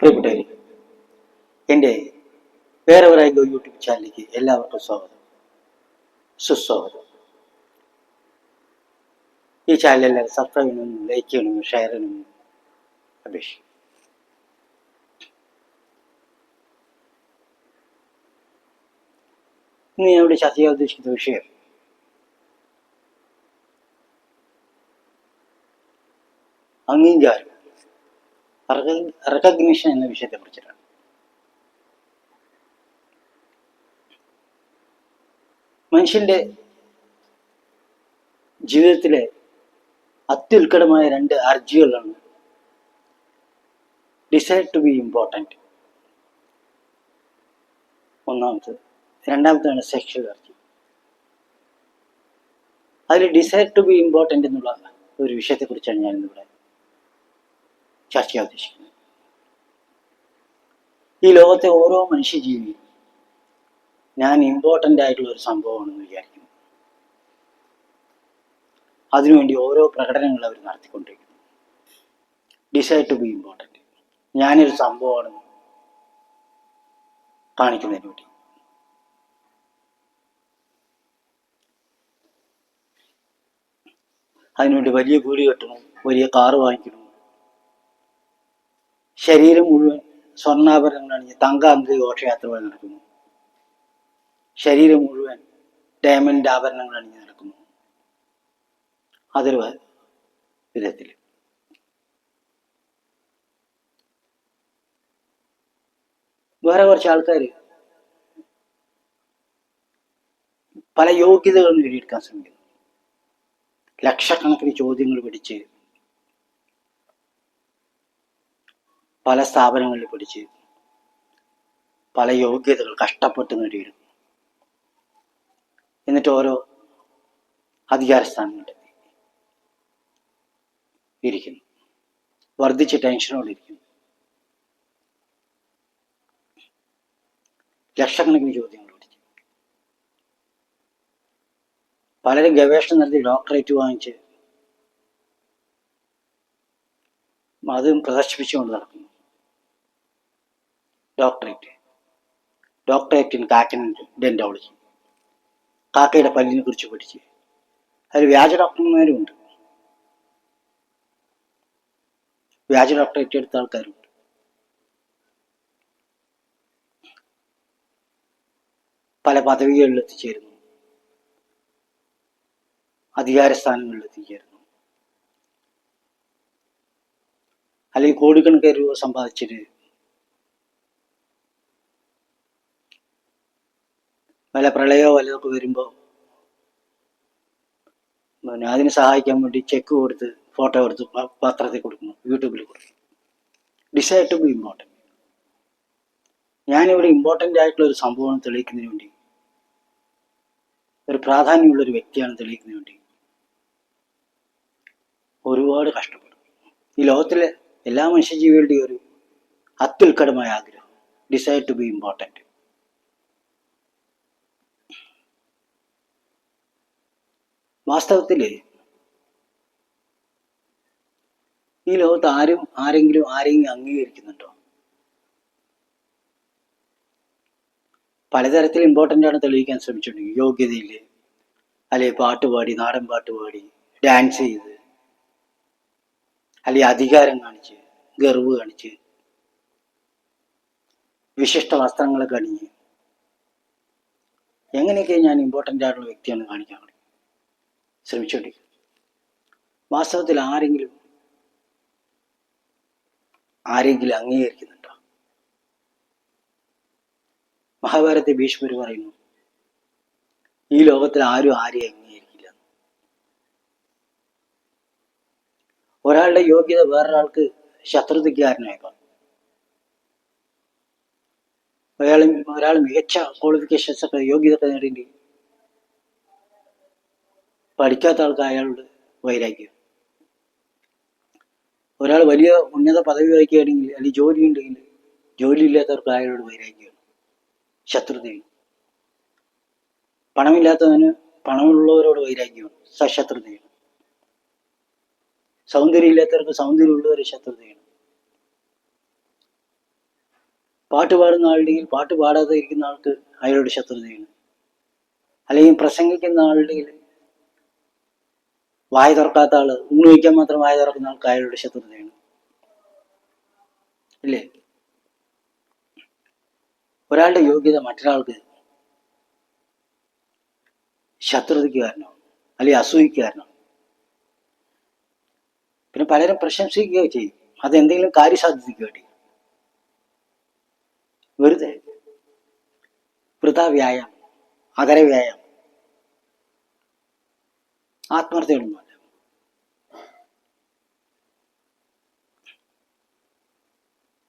പ്രിയപ്പെട്ടവരെ എന്റെ വേറെ വേറെ യൂട്യൂബ് ചാനലിലേക്ക് എല്ലാവർക്കും സ്വാഗതം. സുസ്വാഗതം. ഈ ചാനൽ എല്ലാവരും സബ്സ്ക്രൈബ് ചെയ്യണമെന്നും ലൈക്ക് ചെയ്യണമെന്നും ഷെയർ ചെയ്യണമെന്നും അപേക്ഷിക്കും. ഇന്ന് ഞാൻ ഇവിടെ ചർച്ച ചെയ്യാൻ ഉദ്ദേശിക്കുന്ന വിഷയം അംഗീകാരം. റെക്കഗ്നിഷൻ എന്ന വിഷയത്തെ കുറിച്ചിട്ടാണ്. മനുഷ്യന്റെ ജീവിതത്തിലെ അത്യുൽക്കടമായ രണ്ട് അർജികളാണ് ഡിസൈഡ് ടു ബി ഇമ്പോർട്ടന്റ് ഒന്നാമത് രണ്ടാമത്താണ് സെക്ഷൽ അർജി അതിൽ ഡിസൈഡ് ടു ബി ഇമ്പോർട്ടന്റ് എന്നുള്ള ഒരു വിഷയത്തെക്കുറിച്ചാണ് ഞാൻ ഇന്നിവിടെ ചർച്ച ചെയ്യാൻ ഉദ്ദേശിക്കുന്നത് ഈ ലോകത്തെ ഓരോ മനുഷ്യജീവിയും ഞാൻ ഇമ്പോർട്ടന്റ് ആയിട്ടുള്ള ഒരു സംഭവമാണെന്ന് വിചാരിക്കുന്നു. അതിനുവേണ്ടി ഓരോ പ്രകടനങ്ങൾ അവർ നടത്തിക്കൊണ്ടിരിക്കുന്നു. ഡിസൈഡ് ടു ബി ഇമ്പോർട്ടന്റ് ഞാനൊരു സംഭവമാണെന്ന് കാണിക്കുന്നതിന് വേണ്ടി. അതിനുവേണ്ടി വലിയ വീട് കെട്ടണം വലിയ കാറ് വാങ്ങിക്കണം ശരീരം മുഴുവൻ സ്വർണാഭരണങ്ങൾ അണിഞ്ഞ് തങ്ക അങ്കി ഘോഷയാത്ര പോലെ നടക്കുന്നു. ശരീരം മുഴുവൻ ഡയമണ്ട് ആഭരണങ്ങൾ അണിഞ്ഞ് നടക്കുന്നു. അതൊരു വിധത്തിൽ. വേറെ കുറച്ച് ആൾക്കാർ പല യോഗ്യതകളും നേടിയെടുക്കാൻ ശ്രമിക്കുന്നു. ലക്ഷക്കണക്കിന് ചോദ്യങ്ങൾ പിടിച്ച് പല സ്ഥാപനങ്ങളിൽ പഠിച്ച് പല യോഗ്യതകൾ കഷ്ടപ്പെട്ട് നേടിയിരുന്നു എന്നിട്ട് ഓരോ അധികാരസ്ഥാനങ്ങളിൽ ഇരിക്കുന്നു. വർദ്ധിച്ച ടെൻഷനോടെ ഇരിക്കുന്നു. ലക്ഷക്കണക്കിന് ചോദ്യങ്ങൾ പലരും ഗവേഷണം നടത്തി ഡോക്ടറേറ്റ് വാങ്ങിച്ച് അതും പ്രദർശിപ്പിച്ചുകൊണ്ട് നടക്കുന്നു. ഡോക്ടറേറ്റ്. ഡോക്ടറേറ്റ് ഇൻ ഡെന്റോളജി കാക്കയുടെ പല്ലിനെ കുറിച്ച് പഠിച്ച്. അതിൽ വ്യാജ ഡോക്ടർമാരും ഉണ്ട് വ്യാജ ഡോക്ടറേറ്റ് എടുത്ത ആൾക്കാരുണ്ട്. പല പദവികളിൽ എത്തിച്ചേരുന്നു അധികാര സ്ഥാനങ്ങളിൽ എത്തിച്ചേരുന്നു അല്ലെങ്കിൽ കോടിക്കണക്കിന് രൂപ സമ്പാദിച്ചിട്ട് വല്ല പ്രളയമോ വല്ലതൊക്കെ വരുമ്പോൾ പിന്നെ അതിന് സഹായിക്കാൻ വേണ്ടി ചെക്ക് കൊടുത്ത് ഫോട്ടോ എടുത്ത് പത്രത്തിൽ കൊടുക്കുന്നു യൂട്യൂബിൽ കൊടുക്കുന്നു. ഡിസൈഡ് ടു ബി ഇമ്പോർട്ടന്റ് ഞാനിവിടെ ഇമ്പോർട്ടന്റ് ആയിട്ടുള്ള ഒരു സംഭവം തെളിയിക്കുന്നതിന് വേണ്ടി ഒരു പ്രാധാന്യമുള്ള ഒരു വ്യക്തിയാണ് തെളിയിക്കുന്നതിന് വേണ്ടി ഒരുപാട് കഷ്ടപ്പെടും ഈ ലോകത്തിലെ എല്ലാ മനുഷ്യജീവികളുടെയും ഒരു അത്യുൽക്കടമായ ആഗ്രഹം ഡിസൈഡ് ടു ബി ഇമ്പോർട്ടന്റ് വാസ്തവത്തിൽ ഈ ലോകത്ത് ആരും ആരെങ്കിലും ആരെങ്കിലും അംഗീകരിക്കുന്നുണ്ടോ? പലതരത്തിൽ ഇമ്പോർട്ടന്റ് ആണ് തെളിയിക്കാൻ ശ്രമിച്ചിട്ടുണ്ട്. യോഗ്യതയിൽ അല്ലെ പാട്ട് പാടി നാടൻ പാട്ട് പാടി ഡാൻസ് ചെയ്ത് അല്ലെങ്കിൽ അധികാരം കാണിച്ച് ഗർവ് കാണിച്ച് വിശിഷ്ട വസ്ത്രങ്ങളൊക്കെ അണിഞ്ഞ് എങ്ങനെയൊക്കെ ഞാൻ ഇമ്പോർട്ടന്റ് ആയിട്ടുള്ള വ്യക്തിയാണ് കാണിക്കാൻ ശ്രമിച്ചുകൊണ്ടിരിക്കുന്നത് വാസ്തവത്തിൽ ആരെങ്കിലും ആരെങ്കിലും അംഗീകരിക്കുന്നുണ്ടോ? മഹാഭാരത്തെ ഭീഷ്മർ പറയുന്നു ഈ ലോകത്തിൽ ആരും ആരെയും അംഗീകരിക്കില്ല. ഒരാളുടെ യോഗ്യത വേറൊരാൾക്ക് ശത്രുതയ്ക്കാരനായേക്കാം ഒരാൾ ഒരാൾ മികച്ച ക്വാളിഫിക്കേഷൻസ് ഒക്കെ യോഗ്യത ഒക്കെ നേടിയിട്ട് പഠിക്കാത്ത ആൾക്ക് അയാളോട് വൈരാഗ്യം. ഒരാൾ വലിയ ഉന്നത പദവി വഹിക്കുകയാണെങ്കിൽ അല്ലെങ്കിൽ ജോലി ഉണ്ടെങ്കിൽ ജോലി ഇല്ലാത്തവർക്ക് അയാളോട് വൈരാഗ്യമാണ്. ശത്രുതയാണ്. പണമില്ലാത്തവന് പണമുള്ളവരോട് വൈരാഗ്യമാണ്. സശത്രുതയാണ് സൗന്ദര്യം ഇല്ലാത്തവർക്ക് സൗന്ദര്യമുള്ളവരെ ശത്രുതയാണ്. പാട്ട് പാടുന്ന ആളുടെയിൽ പാട്ട് പാടാതെ ഇരിക്കുന്ന ആൾക്ക് അയാളോട് ശത്രുതയാണ്. അല്ലെങ്കിൽ പ്രസംഗിക്കുന്ന ആളുടെയിൽ വായ തുറക്കാത്ത ആൾ ഊണ് വയ്ക്കാൻ മാത്രം വായ തുറക്കുന്ന ആൾക്ക് അയാളുടെ ശത്രുതയാണ്? ഇല്ലേ? ഒരാളുടെ യോഗ്യത മറ്റൊരാൾക്ക് ശത്രുതയ്ക്ക് കാരണമാണ് അല്ലെങ്കിൽ അസൂയിക്ക് കാരണമാണ് പിന്നെ പലരും പ്രശംസിക്കുകയോ ചെയ്യും അതെന്തെങ്കിലും കാര്യസാധ്യതയ്ക്ക് വേണ്ടി. വെറുതെ. വൃഥാ വ്യായാമം അകരവ്യായാമം വ്യായാമം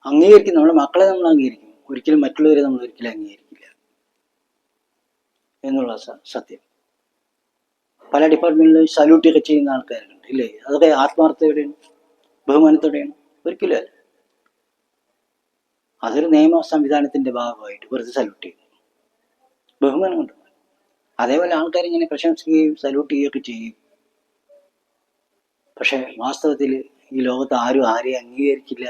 അംഗീകരിക്കും. നമ്മുടെ മക്കളെ നമ്മൾ അംഗീകരിക്കും. ഒരിക്കലും മറ്റുള്ളവരെ നമ്മൾ ഒരിക്കലും അംഗീകരിക്കില്ല. എന്നുള്ള സത്യം. പല ഡിപ്പാർട്ട്മെന്റിലും സല്യൂട്ട് ഒക്കെ ചെയ്യുന്ന ആൾക്കാരുണ്ട് ഇല്ലേ? അതൊക്കെ ആത്മാർത്ഥതയോടെയാണ് ബഹുമാനത്തോടെയാണ്. ഒരിക്കലും അല്ല. അതൊരു നിയമ സംവിധാനത്തിന്റെ ഭാഗമായിട്ട് വെറുതെ സല്യൂട്ട് ചെയ്യും ബഹുമാനമുണ്ട് അതേപോലെ ആൾക്കാർ ഇങ്ങനെ പ്രശംസിക്കുകയും സല്യൂട്ട് ചെയ്യുകയൊക്കെ ചെയ്യും. പക്ഷെ വാസ്തവത്തിൽ ഈ ലോകത്ത് ആരും ആരെയും അംഗീകരിക്കില്ല.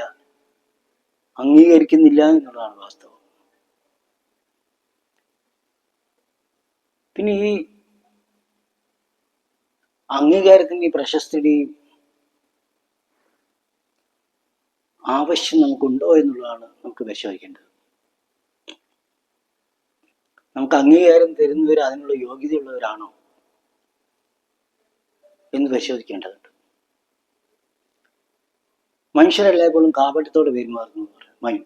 അംഗീകരിക്കുന്നില്ല എന്നുള്ളതാണ് വാസ്തവം. പിന്നെ ഈ അംഗീകാരത്തിന്റെ പ്രശസ്തിയുടെയും ആവശ്യം നമുക്കുണ്ടോ എന്നുള്ളതാണ് നമുക്ക് പരിശോധിക്കേണ്ടത്. നമുക്ക് അംഗീകാരം തരുന്നവർ അതിനുള്ള യോഗ്യതയുള്ളവരാണോ എന്ന് പരിശോധിക്കേണ്ടതുണ്ട്. മനുഷ്യരെല്ലായ്പ്പോഴും കാപട്യത്തോട് പെരുമാറുന്നു മനു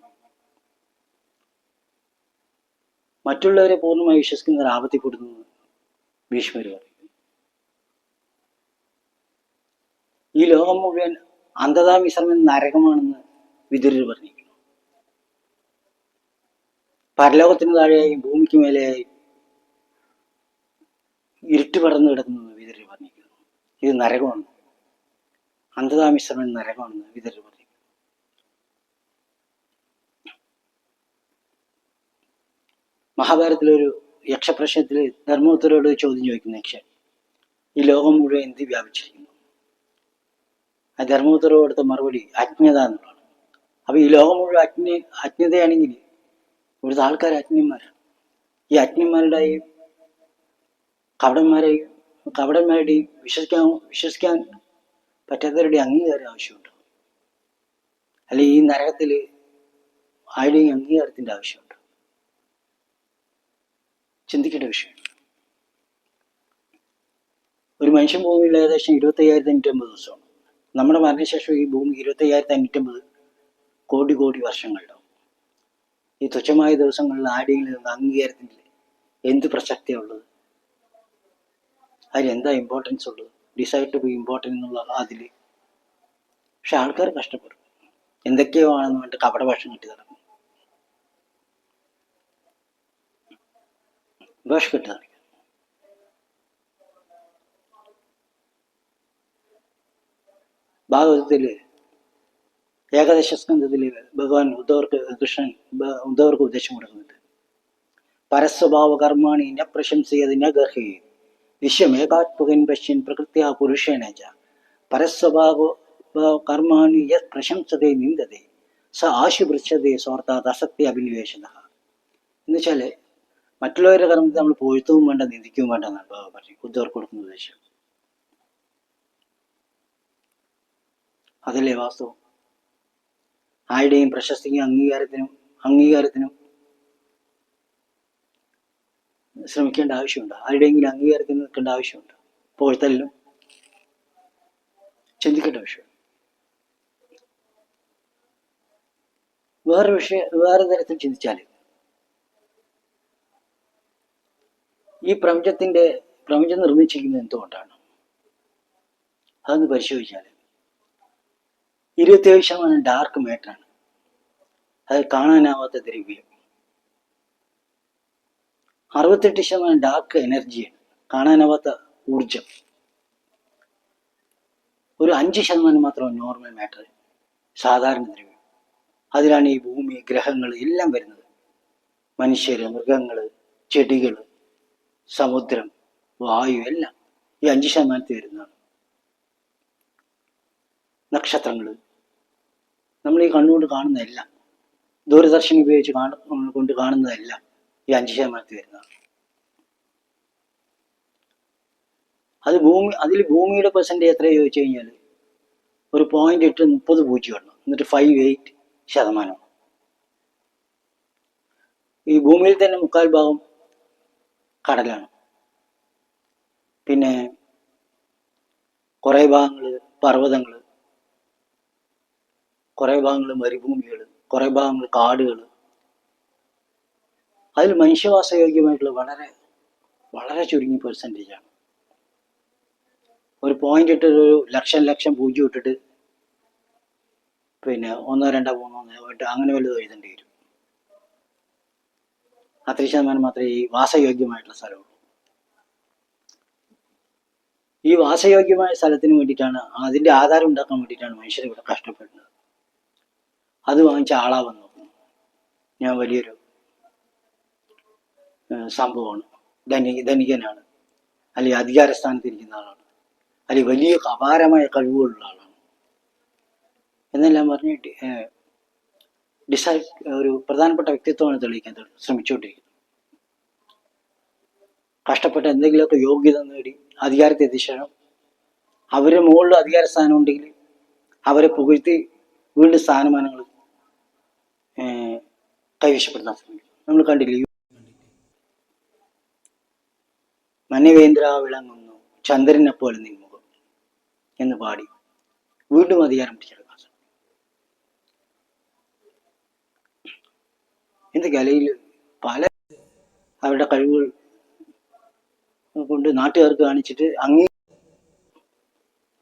മറ്റുള്ളവരെ പൂർണമായി വിശ്വസിക്കുന്നവർ ആപത്തിപ്പെടുന്നു ഭീഷ്മർ പറയുന്നു. ഈ ലോകം മുഴുവൻ അന്ധതാ മിശ്രമം നരകമാണെന്ന് വിതുരർ പറഞ്ഞിരിക്കുന്നു പരലോകത്തിന് താഴെയായി ഭൂമിക്ക് മേലെയായി ഇരുട്ട് പടർന്നു കിടക്കുന്നു വിതുരർ പറഞ്ഞിരിക്കുന്നു ഇത് നരകമാണ്. അന്ധതാ മിശ്രമം നരകമാണെന്ന് വിതുരർ പറഞ്ഞു മഹാഭാരതത്തിലൊരു യക്ഷപ്രശ്നത്തിൽ ധർമ്മപുത്രോട് ചോദ്യം ചോദിക്കുന്ന യക്ഷൻ ഈ ലോകം മുഴുവൻ എന്ത് വ്യാപിച്ചിരിക്കുന്നു? ആ ധർമ്മോത്തരവ് കൊടുത്ത മറുപടി അജ്ഞത എന്നുള്ളതാണ്. അപ്പൊ ഈ ലോകം മുഴുവൻ അജ്ഞ അജ്ഞതയാണെങ്കിൽ ഇവിടുത്തെ ആൾക്കാർ അജ്ഞന്മാരാണ് ഈ അജ്ഞന്മാരുടെയും കവടന്മാരെയും കവടന്മാരുടെയും വിശ്വസിക്കാൻ വിശ്വസിക്കാൻ പറ്റാത്തവരുടെ അംഗീകാരം ആവശ്യമുണ്ട്. അല്ലെങ്കിൽ ഈ നരകത്തിൽ ആരുടെയും അംഗീകാരത്തിന്റെ ആവശ്യമുണ്ട്. ചിന്തിക്കേണ്ട വിഷയം. ഒരു മനുഷ്യൻ ഭൂമിയിൽ ഏകദേശം ഇരുപത്തി അയ്യായിരത്തി അഞ്ഞൂറ്റമ്പത് ദിവസമാണ്. നമ്മുടെ മരണശേഷം ഈ ഭൂമി ഇരുപത്തി അയ്യായിരത്തി അഞ്ഞൂറ്റമ്പത് കോടി കോടി വർഷങ്ങളുണ്ടാവും. ഈ തുച്ഛമായ ദിവസങ്ങളിൽ ആരെങ്കിലും നിന്ന് അംഗീകാരത്തിന്റെ എന്ത് അതിൽ എന്താ ഇമ്പോർട്ടൻസ് ഉള്ളത്? ഡിസൈഡ് ടു ബി ഇമ്പോർട്ടന്റ് എന്നുള്ള അതിൽ പക്ഷെ ആൾക്കാർ കഷ്ടപ്പെടും. എന്തൊക്കെയോ ആണെന്ന് പറഞ്ഞിട്ട് കപട ഭാഷം കിട്ടി നടക്കും. വേഷം കിട്ടി നടക്കും ഭാഗവതത്തില് ഏകദേശ സ്കന്ധത്തില് ഭഗവാൻ ഉദ്ധവർക്ക് കൃഷ്ണൻ ബ- ഉദ്ധവർക്ക് ഉപദേശം കൊടുക്കുന്നുണ്ട് പരസ്വഭാവ കർമാണി ന പ്രശംസയത് ന ഗർഹി വിശ്വമേകാത്മകൻ പശ്യൻ പ്രകൃത്യ പുരുഷേണ ച പരസ്വഭാവ ഭാവ കർമാണി യത് പ്രശംസതേ നിന്ദതേ സ ആശുപൃച്ഛതേ സ്വാർത്ഥാത് അസത്യ അഭിനിവേശത എന്ന് വെച്ചാല് മറ്റുള്ളവരുടെ കർമ്മത്തിൽ നമ്മൾ പൊഴുത്തവും വേണ്ട നിന്ദിക്കുകയും വേണ്ട എന്നാണ് ബാബ പറഞ്ഞു ഉദ്ധവർക്ക് കൊടുക്കുന്ന ഉപദേശം അതല്ലേ വാസ്തവം? ആരുടെയും പ്രശസ്തിക്കും അംഗീകാരത്തിനും അംഗീകാരത്തിനും ശ്രമിക്കേണ്ട ആവശ്യമുണ്ട്. ആരുടെയെങ്കിലും അംഗീകാരത്തിന് നിൽക്കേണ്ട ആവശ്യമുണ്ട്. പോഴ്ത്തലിനും ചിന്തിക്കേണ്ട വിഷയം വേറെ വിഷയം വേറെ തരത്തിൽ ചിന്തിച്ചാൽ ഈ പ്രപഞ്ചത്തിന്റെ പ്രപഞ്ചം നിർമ്മിച്ചിരിക്കുന്നത് എന്തുകൊണ്ടാണ്? അതൊന്ന് പരിശോധിച്ചാൽ ഇരുപത്തിയേഴ് ശതമാനം ഡാർക്ക് മാറ്ററാണ് അത് കാണാനാവാത്ത ദ്രവ്യം. അറുപത്തെട്ട് ശതമാനം ഡാർക്ക് എനർജിയാണ് കാണാനാവാത്ത ഊർജം ഒരു അഞ്ച് ശതമാനം മാത്രം നോർമൽ മാറ്റർ സാധാരണ ദ്രവ്യം. അതിലാണ് ഈ ഭൂമി ഗ്രഹങ്ങൾ എല്ലാം വരുന്നത്. മനുഷ്യർ മൃഗങ്ങൾ ചെടികൾ സമുദ്രം വായു എല്ലാം ഈ അഞ്ച് ശതമാനത്തിൽ വരുന്നതാണ്. നക്ഷത്രങ്ങൾ നമ്മൾ ഈ കണ്ണുകൊണ്ട് കാണുന്നതെല്ലാം ദൂരദർശൻ ഉപയോഗിച്ച് കാണ കൊണ്ട് കാണുന്നതെല്ലാം ഈ അഞ്ച് ശതമാനത്തിൽ വരുന്നതാണ്. അത് ഭൂമി അതിൽ ഭൂമിയുടെ പെർസെന്റേജ് എത്ര ചോദിച്ചു കഴിഞ്ഞാൽ ഒരു പോയിന്റ് എട്ട് മുപ്പത് പൂജ്യം ഉണ്ട് എന്നിട്ട് ഫൈവ് എയ്റ്റ് ശതമാനം. ഈ ഭൂമിയിൽ തന്നെ മുക്കാൽ ഭാഗം കടലാണ്. പിന്നെ കുറേ ഭാഗങ്ങൾ പർവതങ്ങൾ കുറേ ഭാഗങ്ങൾ മരുഭൂമികൾ കുറേ ഭാഗങ്ങൾ കാടുകൾ അതിൽ മനുഷ്യവാസയോഗ്യമായിട്ടുള്ള വളരെ വളരെ ചുരുങ്ങിയ പെർസെന്റേജ് ആണ്. ഒരു പോയിന്റ് ഇട്ട് ഒരു ലക്ഷം ലക്ഷം പൂജ്യം ഇട്ടിട്ട് പിന്നെ ഒന്നോ രണ്ടോ മൂന്നോ അങ്ങനെ വല്ലതും എഴുതേണ്ടി വരും. അത്രയും ശതമാനം മാത്രമേ ഈ വാസയോഗ്യമായിട്ടുള്ള സ്ഥലമുള്ളൂ. ഈ വാസയോഗ്യമായ സ്ഥലത്തിന് വേണ്ടിയിട്ടാണ് അതിന്റെ ആധാരം ഉണ്ടാക്കാൻ വേണ്ടിയിട്ടാണ് മനുഷ്യർ ഇവിടെ കഷ്ടപ്പെടുന്നത്. അത് വാങ്ങിച്ച ആളാ വന്നു ഞാൻ വലിയൊരു സംഭവമാണ്. ധനി ധനികനാണ്. അല്ലെങ്കിൽ അധികാര സ്ഥാനത്തിരിക്കുന്ന ആളാണ്. അല്ലെങ്കിൽ വലിയ അപാരമായ കഴിവുകളുള്ള ആളാണ്. എന്നെല്ലാം പറഞ്ഞിട്ട് ഡിസൈഡ് ഒരു പ്രധാനപ്പെട്ട വ്യക്തിത്വമാണ് തെളിയിക്കാൻ ശ്രമിച്ചുകൊണ്ടിരിക്കുന്നത്. കഷ്ടപ്പെട്ട എന്തെങ്കിലുമൊക്കെ യോഗ്യത നേടി അധികാരത്തിൽ എത്തിച്ചേരണം. അവരുടെ മുകളിൽ അധികാര സ്ഥാനം ഉണ്ടെങ്കിൽ അവരെ പുകഴ്ത്തി വീണ്ടും സ്ഥാനമാനങ്ങൾ കൈവശപ്പെടുത്താൻ ശ്രമിക്കും നമ്മൾ കണ്ടില്ലേ? മനവേന്ദ്ര വിളങ്ങുന്നു ചന്ദ്രനെ പോലെ നിൻമുഖം എന്ന് പാടി വീണ്ടും അധികാരം പിടിച്ചെടുക്കാൻ ശ്രമിക്കും ഇന്ന് കലയിൽ പല അവരുടെ കഴിവുകൾ കൊണ്ട് നാട്ടുകാർക്ക് കാണിച്ചിട്ട് അങ്ങേ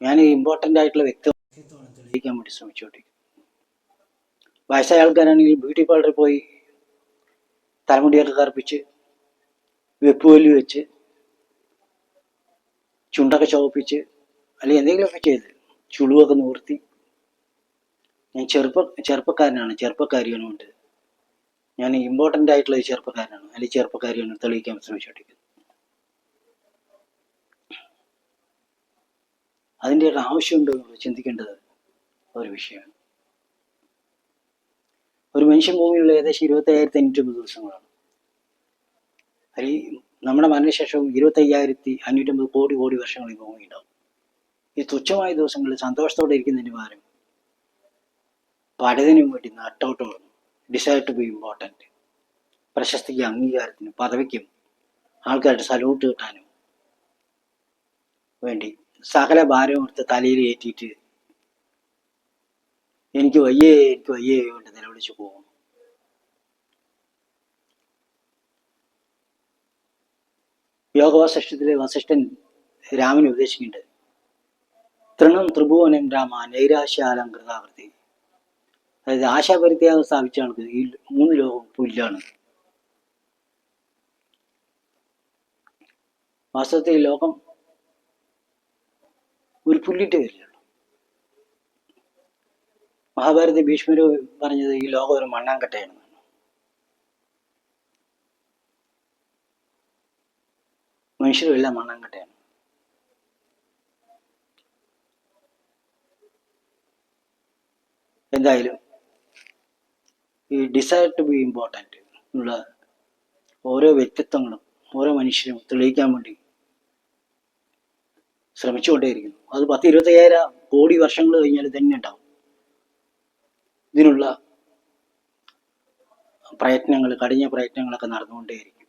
ഞാൻ ഇമ്പോർട്ടന്റ് ആയിട്ടുള്ള വ്യക്തിത്വമാണ് തെളിയിക്കാൻ വേണ്ടി ശ്രമിച്ചുകൊണ്ടിരിക്കുന്നത് വയസ്സായ ആൾക്കാരാണെങ്കിൽ ബ്യൂട്ടി പാർലറിൽ പോയി തലമുടിയൊക്കെ കറുപ്പിച്ച് വെപ്പുവലി വെച്ച് ചുണ്ടൊക്കെ ചുവപ്പിച്ച് അല്ലെങ്കിൽ എന്തെങ്കിലുമൊക്കെ ചെയ്ത് ചുളുവൊക്കെ നിവർത്തി. ഞാൻ ചെറുപ്പ ചെറുപ്പക്കാരനാണ് ചെറുപ്പക്കാരിയാണ് കൊണ്ട് ഞാൻ ഇമ്പോർട്ടന്റ് ആയിട്ടുള്ള ഒരു ചെറുപ്പക്കാരനാണ്. അല്ലെങ്കിൽ ചെറുപ്പക്കാരിയാണ് തെളിയിക്കാൻ ശ്രമിച്ചുകൊണ്ടിരിക്കുന്നത് അതിന്റെ ആവശ്യമുണ്ടോ എന്നുള്ളത് ചിന്തിക്കേണ്ടത് ഒരു വിഷയമാണ്. ഒരു മനുഷ്യൻ ഭൂമിയിലുള്ള ഏകദേശം ഇരുപത്തി അയ്യായിരത്തി അഞ്ഞൂറ്റമ്പത് ദിവസങ്ങളാണ്. അതിൽ നമ്മുടെ മരണശേഷവും ഇരുപത്തി അയ്യായിരത്തി അഞ്ഞൂറ്റമ്പത് കോടി കോടി വർഷങ്ങൾ ഈ ഭൂമി ഉണ്ടാവും. ഈ തുച്ഛമായ ദിവസങ്ങളിൽ സന്തോഷത്തോടെ ഇരിക്കുന്നതിന് പകരം പഠനത്തിനും വേണ്ടി നട്ടോട്ടം ഡിസൈഡ് ടു ബി ഇമ്പോർട്ടന്റ് പ്രശസ്തിക്ക് അംഗീകാരത്തിനും പദവിക്കും ആൾക്കാരുടെ സല്യൂട്ട് കിട്ടാനും വേണ്ടി സകല ഭാരവും എടുത്ത് തലയിൽ ഏറ്റിയിട്ട് എനിക്ക് വയ്യേ എനിക്ക് വയ്യേ കൊണ്ട് നിലവിളിച്ചു പോകും യോഗവശിഷ്ടത്തിലെ വസിഷ്ഠൻ രാമൻ ഉപദേശിക്കുന്നുണ്ട് തൃണം ത്രിഭുവനം രാമ നൈരാശ്യാലം കൃതാകൃതി അതായത് ആശാപരിത്യാഗം സ്ഥാപിച്ച ആൾക്ക് ഈ മൂന്ന് ലോകം പുല്ലാണ് വാസ്തവത്തിൽ ഈ ലോകം ഒരു പുല്ലിട്ട് വരില്ല മഹാഭാരത ഭീഷ്മര് പറഞ്ഞത് ഈ ലോകം ഒരു മണ്ണാങ്കട്ടയാണ്. മനുഷ്യരും മണ്ണാങ്കട്ടയാണ്. എന്തായാലും ഈ ഡിസയർ ടു ബി ഇമ്പോർട്ടന്റ് ഉള്ള ഓരോ വ്യക്തിത്വങ്ങളും ഓരോ മനുഷ്യരും തെളിയിക്കാൻ വേണ്ടി ശ്രമിച്ചുകൊണ്ടേയിരിക്കുന്നു. അത് പത്ത് ഇരുപത്തയ്യായിരം കോടി വർഷങ്ങൾ കഴിഞ്ഞാൽ തന്നെ ഉണ്ടാവും. ഇതിനുള്ള പ്രയത്നങ്ങൾ കഠിന പ്രയത്നങ്ങളൊക്കെ നടന്നുകൊണ്ടേയിരിക്കും.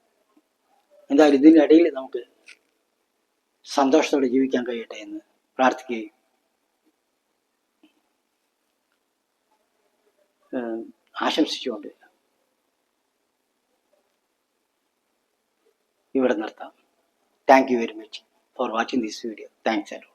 എന്തായാലും ഇതിനിടയിൽ നമുക്ക് സന്തോഷത്തോടെ ജീവിക്കാൻ കഴിയട്ടെ എന്ന് പ്രാർത്ഥിക്കുകയും ആശംസിച്ചുകൊണ്ട് ഇവിടെ നിർത്താം. Thank you very much for watching this video thanks അല്ലോ